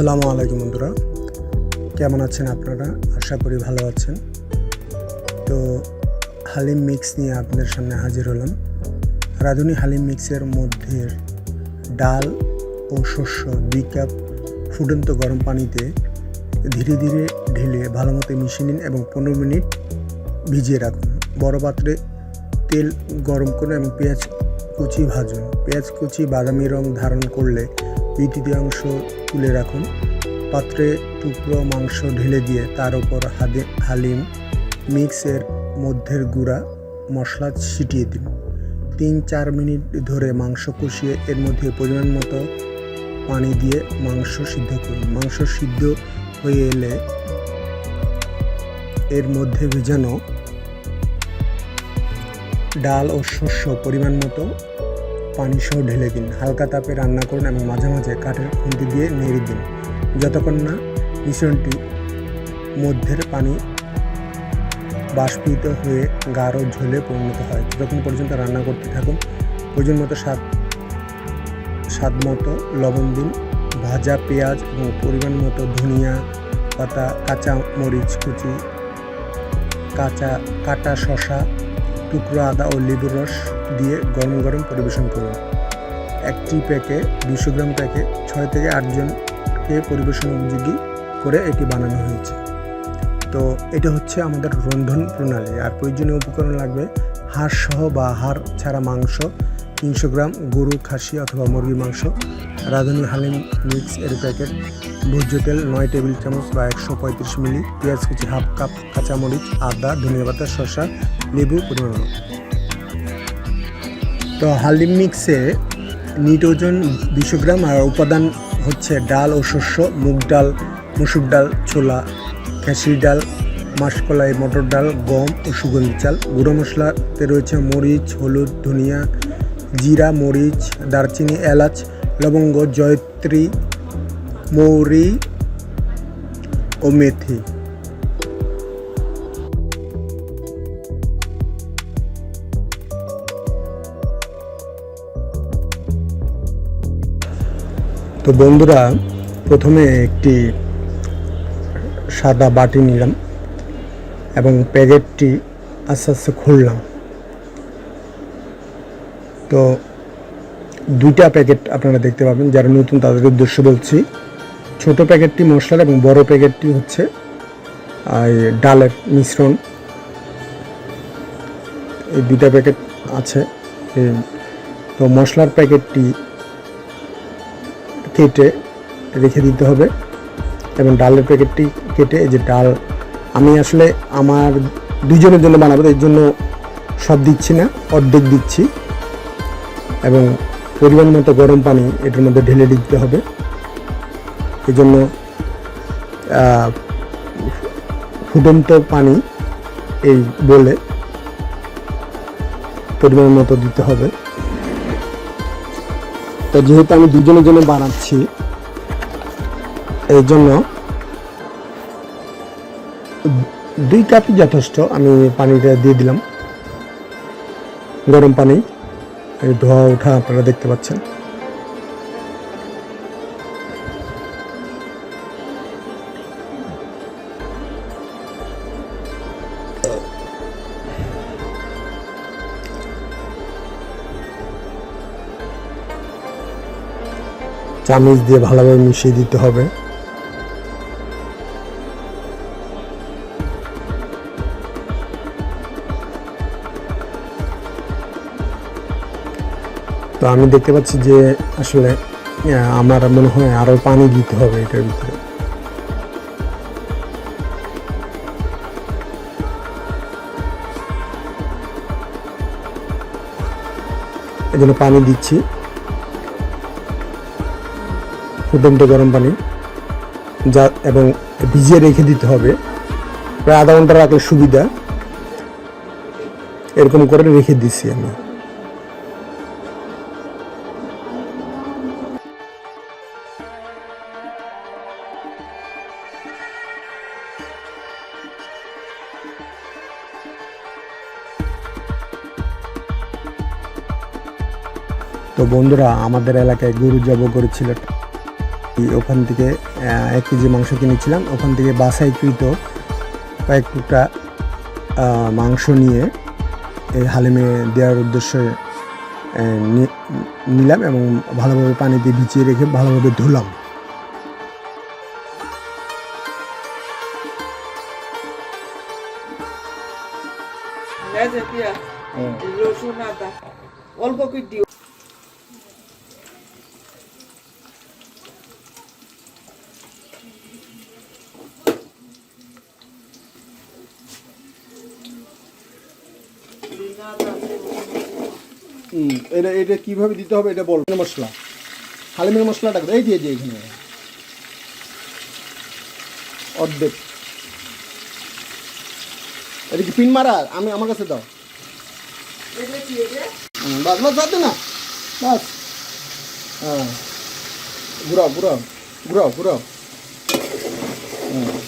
আসসালামু আলাইকুম বন্ধুরা। কেমন আছেন আপনারা? আশা করি ভালো আছেন। তো হালিম মিক্স নিয়ে আপনাদের সামনে হাজির হলাম। রাঁধুনি হালিম মিক্সের মধ্যে ডাল ও শস্য দুই কাপ ফুটন্ত গরম পানিতে ধীরে ধীরে ঢেলে ভালো মতো মিশিয়ে নিন এবং পনেরো মিনিট ভিজিয়ে রাখুন। বড় পাত্রে তেল গরম করুন এবং পেঁয়াজ কুচি ভাজুন। পেঁয়াজ কুচি বাদামি রং ধারণ করলে দুই তৃতীয়াংশ তুলে রাখুন। পাত্রে টুকরো মাংস ঢেলে দিয়ে তার উপর হাদে হালিম মিক্সের মধ্যের গুঁড়া মশলা ছিটিয়ে দিন। তিন চার মিনিট ধরে মাংস কষিয়ে এর মধ্যে পরিমাণ মতো পানি দিয়ে মাংস সিদ্ধ করুন। মাংস সিদ্ধ হয়ে এলে এর মধ্যে ভেজানো ডাল ও শস্য পরিমাণ মতো পানি সহ ঢেলে দিন। হালকা তাপে রান্না করুন এবং মাঝে মাঝে কাঠের খুন্তি দিয়ে নেড়ে দিন। যতক্ষণ না মিশ্রণটি মধ্যের পানি বাষ্পিত হয়ে গাঢ় ঝোলে পরিণত হয়। যতক্ষণ পর্যন্ত রান্না করতে থাকুন। প্রয়োজন মতো স্বাদ স্বাদ মতো লবণ দিন। ভাজা পেঁয়াজ এবং পরিমাণ মতো ধনিয়া পাতা, কাঁচা মরিচ, কুচি, কাঁচা কাটা শশা টুকরো আদা ও লেবুর রস দিয়ে গরম গরম পরিবেশন করুন। একটি প্যাকে দুশো গ্রাম প্যাকে ছয় থেকে আটজনকে পরিবেশন উপযোগী করে এটি বানানো হয়েছে। তো এটা হচ্ছে আমাদের রন্ধন প্রণালী। আর প্রয়োজনীয় উপকরণ লাগবে হাড় সহ বা হাড় ছাড়া মাংস, তিনশো গ্রাম গরু খাসি অথবা মুরগির মাংস, রাঁধুনি হালিম মিক্স এর প্যাকেট, ভোজ্য তেল নয় টেবিল চামচ বা একশো পঁয়ত্রিশ মিলি, পেঁয়াজ কুচি হাফ কাপ কাঁচামরিচ, আদা, ধনিয়া পাতা, শসা, লেবু, পরিমাণ। তো হালিম মিক্সে নিট ওজন দুশো গ্রাম আর উপাদান হচ্ছে ডাল ও শস্য, মুগ ডাল, মুসুর ডাল, ছোলা, খেসির ডাল, মাসকলাই, মটর ডাল, গম ও সুগন্ধি চাল। গুঁড়ো মশলাতে রয়েছে মরিচ, হলুদ, ধনিয়া, জিরা, মরিচ, দারচিনি, এলাচ, লবঙ্গ, জয়ত্রী, মৌরি ও মেথি। তো বন্ধুরা, প্রথমে একটি সাদা বাটি নিলাম এবং প্যাকেটটি আস্তে আস্তে খুললাম। তো দুইটা প্যাকেট আপনারা দেখতে পাবেন, যারা নতুন তাদের উদ্দেশ্য বলছি। ছোট প্যাকেটটি মশলার এবং বড় প্যাকেটটি হচ্ছে ডালের মিশ্রণ। এই দুইটা প্যাকেট আছে। তো মশলার প্যাকেটটি কেটে রেখে দিতে হবে এবং ডালের প্যাকেটটি কেটে এই যে ডাল, আমি আসলে আমার দুজনের জন্য বানাবো, এর জন্য সব দিচ্ছি না, অর্ধেক দিচ্ছি এবং পরিমাণ মতো গরম পানি এটার মধ্যে ঢেলে দিতে হবে। এই জন্য ফুটন্ত পানি এই বলে পরিমাণ মতো দিতে হবে। তো যেহেতু আমি দুজনের জন্য বানাচ্ছি, এই জন্য দুই কাপই যথেষ্ট। আমি পানিটা দিয়ে দিলাম। গরম পানি। ধোয়া ওঠা আপনারা দেখতে পাচ্ছেন। চামিচ দিয়ে ভালোভাবে মিশিয়ে দিতে হবে। তো আমি দেখতে পাচ্ছি যে আসলে আমার মনে হয় আরও পানি দিতে হবে এটার ভিতরে। জন্য পানি দিচ্ছি। ফুটন্ত গরম পানি, যা এবং ভিজিয়ে রেখে দিতে হবে। প্রায় আধা ঘণ্টা রাখলে সুবিধা। এরকম করে রেখে দিচ্ছি আমি। তো বন্ধুরা, আমাদের এলাকায় গরু জব করেছিল। ওখান থেকে এক কেজি মাংস কিনেছিলাম। ওখান থেকে বাসাইকৃত কয়েক টুকরা আহ, মাংস নিয়ে এই হালিমে দেওয়ার উদ্দেশ্যে নিলাম এবং ভালোভাবে পানিতে ভিজিয়ে রেখে ভালোভাবে ধুলাম। লেজে পেঁয়াজ রসুন আদা অল্প করে এটা এটা কীভাবে দিতে হবে এটা বল। মশলা। হালিমের মশলাটা? এই দিয়ে যে এখানে। অর্ধেক। এটা কি পিন মারা আমি আমার কাছে দাও। বাস বাস, বাদ না। বাস। হ্যাঁ। ঘুরাও ঘুরাও ঘুরাও ঘুরাও। হুম।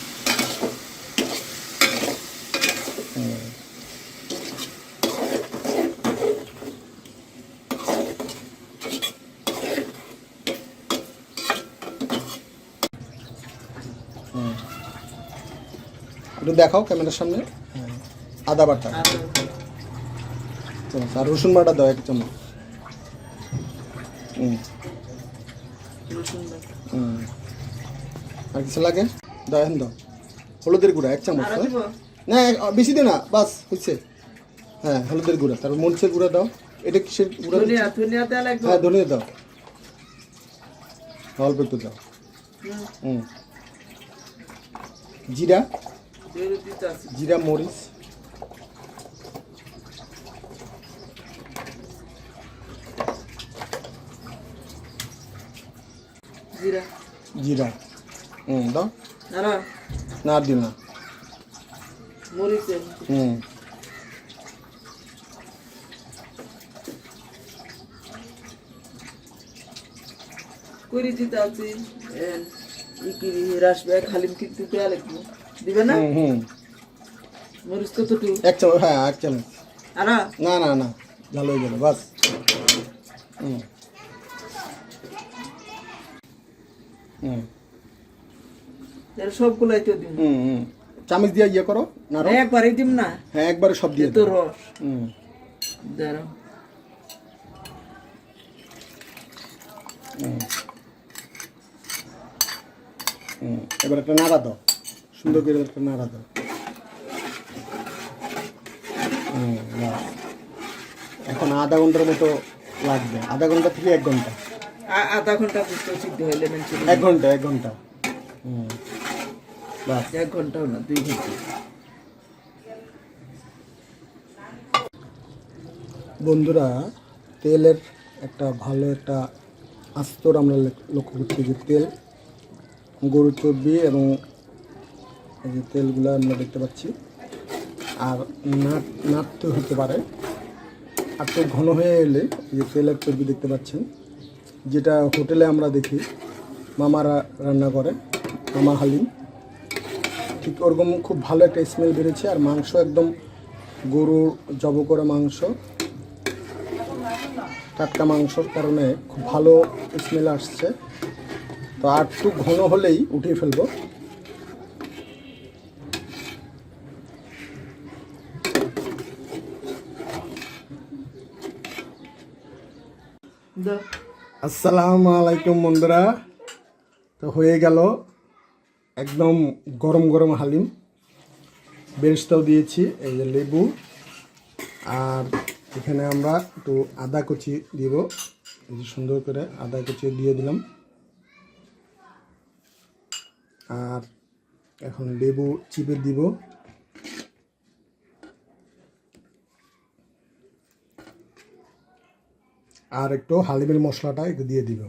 একটু দেখাও ক্যামেরার সামনে। আদা বাটা। চামচ আর রসুন বাটা দাও এক চামচ। আর কিছু লাগে? দাও এখন দাও। হলুদের গুঁড়া এক চামচ হ্যাঁ? না বেশি দিও না বাস হচ্ছে হ্যাঁ হলুদের গুঁড়া তারপর মরিচের গুঁড়া দাও। এটা কিসের গুঁড়া? হ্যাঁ ধনিয়া দাও। অল্প একটু দাও। হুম, জিরা? জিরা মরিচ জিরা জিরা হুম দাও না না মরিচে হুম করে দিতে আছে খালিম কিন্তু দেয়া লাগবে দিবে না? হুম মরিচ কতটুকু? এক চামচ হ্যাঁ এক চামচ। আর না না না ভালো হয়ে গেল বাস। হুম। হুম। সবগুলাই তো দিন হুম হুম। চামচ দিয়ে ইয়ে করো না একবারই দিম না? হ্যাঁ একবারে সব দিয়ে তো রস। হুম। দাঁড়াও। হুম। এবার একটা নাড়া দাও। সুন্দর করে একটা নাড়া দাও। এখন আধা ঘণ্টার মতো লাগবে। আধা ঘণ্টা থেকে এক ঘণ্টা। আধা ঘণ্টা সিদ্ধ হইলে এক ঘণ্টা এক ঘণ্টা। হুম বাস এক ঘন্টাও না দুই ঘণ্টা। বন্ধুরা তেলের একটা ভালো একটা আস্তর আমরা লক্ষ্য করছি যে তেল গরুর চর্বি এবং এই যে তেলগুলো আমরা দেখতে পাচ্ছি। আর নাট নাটতে হতে পারে। আর তো ঘন হয়ে এলে এই যে তেলের চর্বি দেখতে পাচ্ছেন, যেটা হোটেলে আমরা দেখি, মামারা রান্না করে, মামা হালিম। ঠিক ওরকম খুব ভালো একটা স্মেল বেরোচ্ছে, আর মাংস একদম গরুর জব করে মাংস। টাটকা মাংসর কারণে খুব ভালো স্মেল আসছে। তো আর একটু ঘন হলেই উঠিয়ে ফেলব। আসসালামু আলাইকুম বন্ধুরা। তো হয়ে গেল একদম গরম গরম হালিম। বেরেস্তাও দিয়েছি, এই যে লেবু। আর এখানে আমরা একটু আদা কুচি দিব। এই যে সুন্দর করে আদা কুচি দিয়ে দিলাম। আর এখন লেবু চিপে দিব। আর একটু হালিমের মশলাটা একটু দিয়ে দিব।